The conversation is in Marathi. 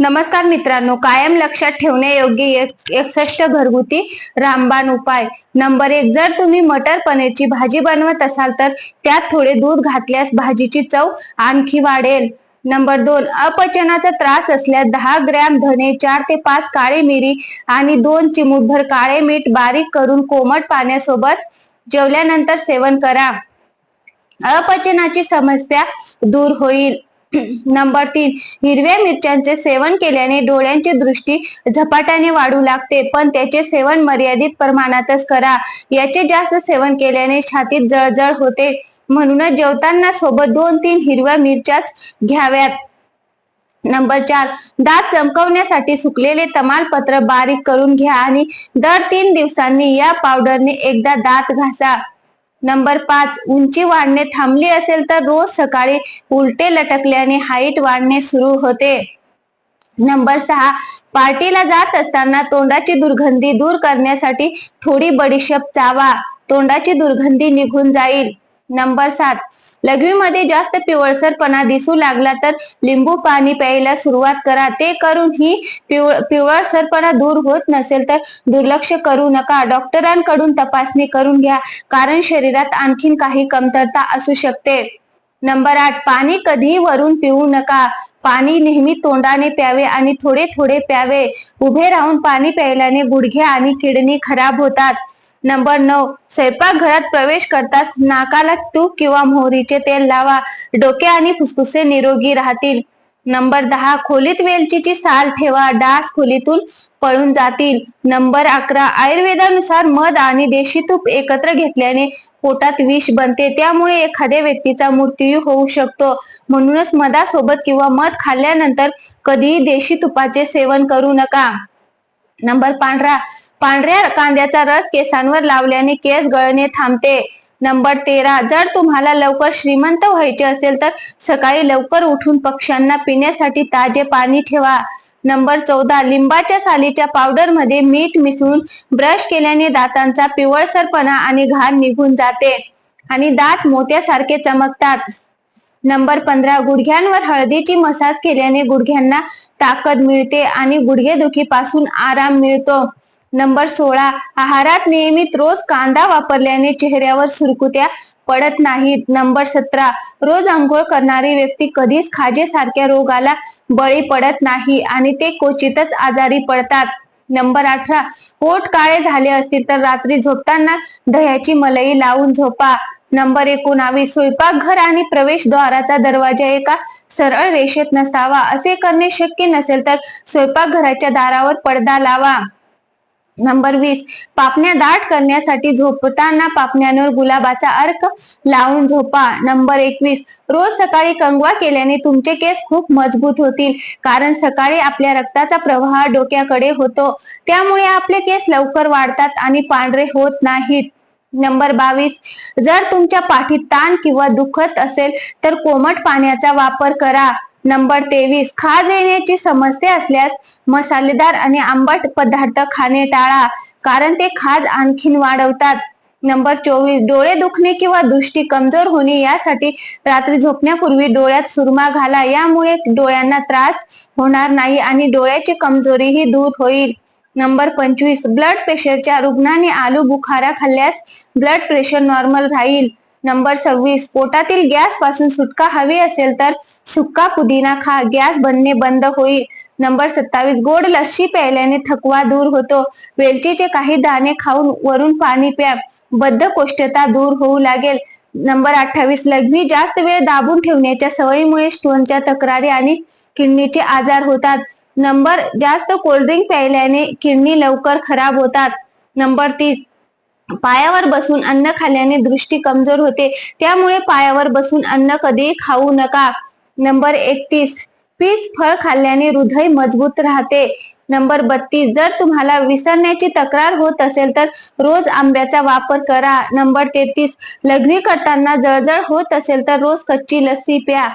नमस्कार मित्रांनो कायम लक्षात ठेवण्यायोग्य एक- एकसष्ट घरगुती रामबाण उपाय. नंबर एक जर तुम्ही मटर पनीरची भाजी बनवत असाल तर त्यात थोडे दूध घातल्यास भाजीची चव आणखी वाढेल. नंबर दोन अपचनाचा त्रास असल्यास दहा ग्रॅम धने चार ते पाच काळे मिरी आणि दोन चिमूटभर काळे मीठ बारीक करून कोमट पाण्यासोबत जेवल्यानंतर सेवन करा. अपचनाची समस्या दूर होईल. नंबर तीन हिरव्या मिरच्यांचे सेवन केल्याने डोळ्यांची दृष्टी झपाट्याने वाढू लागते पण त्याचे सेवन मर्यादित प्रमाणातच करा. याचे जास्त सेवन केल्याने छातीत जळजळ होते. म्हणूनच जेवताना सोबत दोन तीन हिरव्या मिरच्याच घ्याव्यात. नंबर चार दात चमकवण्यासाठी सुकलेले तमालपत्र बारीक करून घ्या आणि दर तीन दिवसांनी या पावडरने एकदा दात घासा. नंबर पाच उंची वाढणे थांबली असेल तर रोज सकाळी उलटे लटकल्याने हाईट वाढणे सुरू होते. नंबर सहा पार्टीला जात असताना तोंडाची दुर्गंधी दूर करण्यासाठी थोडी बडीशेप चावा. तोंडाची दुर्गंधी निघून जाईल. नंबर सात. लघवीमध्ये जास्त पिवळसरपणा दिसू लागला तर लिंबू पाणी प्यायला सुरुवात करा. ते करून ही पिवळ पिवळसरपणा दूर होत नसेल तर दुर्लक्ष करू नका. डॉक्टरांकडून तपासणी करून घ्या. कारण शरीरात आणखीन काही कमतरता असू शकते. नंबर आठ. पाणी कधीही वरून पिऊ नका. पाणी नेहमी तोंडाने प्यावे आणि थोडे थोडे प्यावे. उभे राहून पाणी प्यायल्याने गुडघे आणि किडनी खराब होतात. नंबर नऊ स्वयंपाकघरात प्रवेश करताच नाकाला तूप किंवा मोहरीचे तेल लावा. डोके आणि फुफ्फुसे निरोगी राहतील. नंबर दहा खोलीत वेलचीची साल ठेवा. डास खोलीतून पळून जातील. नंबर अकरा आयुर्वेदानुसार मध आणि देशी तूप एकत्र घेतल्याने पोटात विष बनते. त्यामुळे एखाद्या व्यक्तीचा मृत्यू होऊ शकतो. म्हणूनच मधासोबत किंवा मध खाल्ल्यानंतर कधीही देशी तुपाचे सेवन करू नका. नंबर पांढरा पांढऱ्या कांद्याचा रस केसांवर लावल्याने केस गळणे थांबते. नंबर तेरा जर तुम्हाला लवकर श्रीमंत व्हायचे असेल तर सकाळी लवकर उठून पक्ष्यांना पिण्यासाठी ताजे पाणी ठेवा. नंबर चौदा लिंबाच्या सालीच्या पावडरमध्ये मीठ मिसळून ब्रश केल्याने दातांचा पिवळसरपणा आणि घाण निघून जाते. आणि दात मोत्यासारखे चमकतात. नंबर पंधरा गुडघ्यांवर हळदीची मसाज केल्याने गुडघ्यांना ताकद मिळते आणि गुडघेदुखीपासून आराम मिळतो. नंबर सोळा आहारात नियमित रोज कांदा वापरल्याने चेहऱ्यावर सुरकुत्या पडत नाहीत. नंबर सतरा रोज आंघोळ करणारी व्यक्ती कधीच खाजेसारख्या रोगाला बळी पडत नाही आणि ते क्वचितच आजारी पडतात. नंबर अठरा पोट काळे झाले असतील तर रात्री झोपताना दह्याची मलई लावून झोपा. नंबर एकोणावीस स्वयंपाकघर आणि प्रवेशद्वाराचा दरवाजा एका सरळ रेषेत नसावा. असे करणे शक्य नसेल तर स्वयंपाकघराच्या दारावर पडदा लावा. नंबर वीस पापण्या दाट करण्यासाठी झोपताना पापण्यांवर गुलाबाचा अर्क लावून झोपा. नंबर एकवीस रोज सकाळी कंगवा केल्याने तुमचे केस खूप मजबूत होतील कारण सकाळी आपल्या रक्ताचा प्रवाह डोक्याकडे होतो. त्यामुळे आपले केस लवकर वाढतात आणि पांढरे होत नाहीत. नंबर बावीस. जर तुमच्या पाठीत ताण किंवा दुखत असेल तर कोमट पाण्याचा वापर करा. नंबर तेवीस. खाज येण्याची समस्या असल्यास मसालेदार आणि आंबट पदार्थ खाणे टाळा कारण ते खाज आणखीन वाढवतात. नंबर चोवीस. डोळे दुखणे किंवा दृष्टी कमजोर होणे यासाठी रात्री झोपण्यापूर्वी डोळ्यात सुरमा घाला. यामुळे डोळ्यांना त्रास होणार नाही आणि डोळ्याची कमजोरीही दूर होईल. नंबर पंचवीस. ब्लड प्रेशरच्या रुग्णाने आलू बुखारा खाल्ल्यास ब्लड प्रेशर नॉर्मल राहील. नंबर सव्वीस. पोटातील गॅसपासून सुटका हवी असेल तर सुक्का पुदिना खा. गॅस बनणे बंद होईल. नंबर सत्तावीस. गोड लस्सी प्यायल्याने थकवा दूर होतो. वेलचीचे काही दाणे खाऊन वरून पाणी प्या. बद्धकोष्ठता दूर होऊ लागेल. नंबर अठ्ठावीस. लघवी जास्त वेळ दाबून ठेवण्याच्या सवयीमुळे स्टोनच्या तक्रारी आणि किडनीचे आजार होतात. नंबर जास्त कोल्ड्रिंक प्यायल्याने किडनी लवकर खराब होतात. नंबर तीस पायावर बसून अन्न खाल्ल्याने दृष्टी कमजोर होते. त्यामुळे पायावर बसून अन्न कधीही खाऊ नका. नंबर एकतीस पीच फळ खाल्ल्याने हृदय मजबूत राहते. नंबर बत्तीस जर तुम्हाला विसरण्याची तक्रार होत असेल तर रोज आंब्याचा वापर करा. नंबर तेहतीस लघवी करताना जळजळ होत असेल तर रोज कच्ची लस्सी प्या.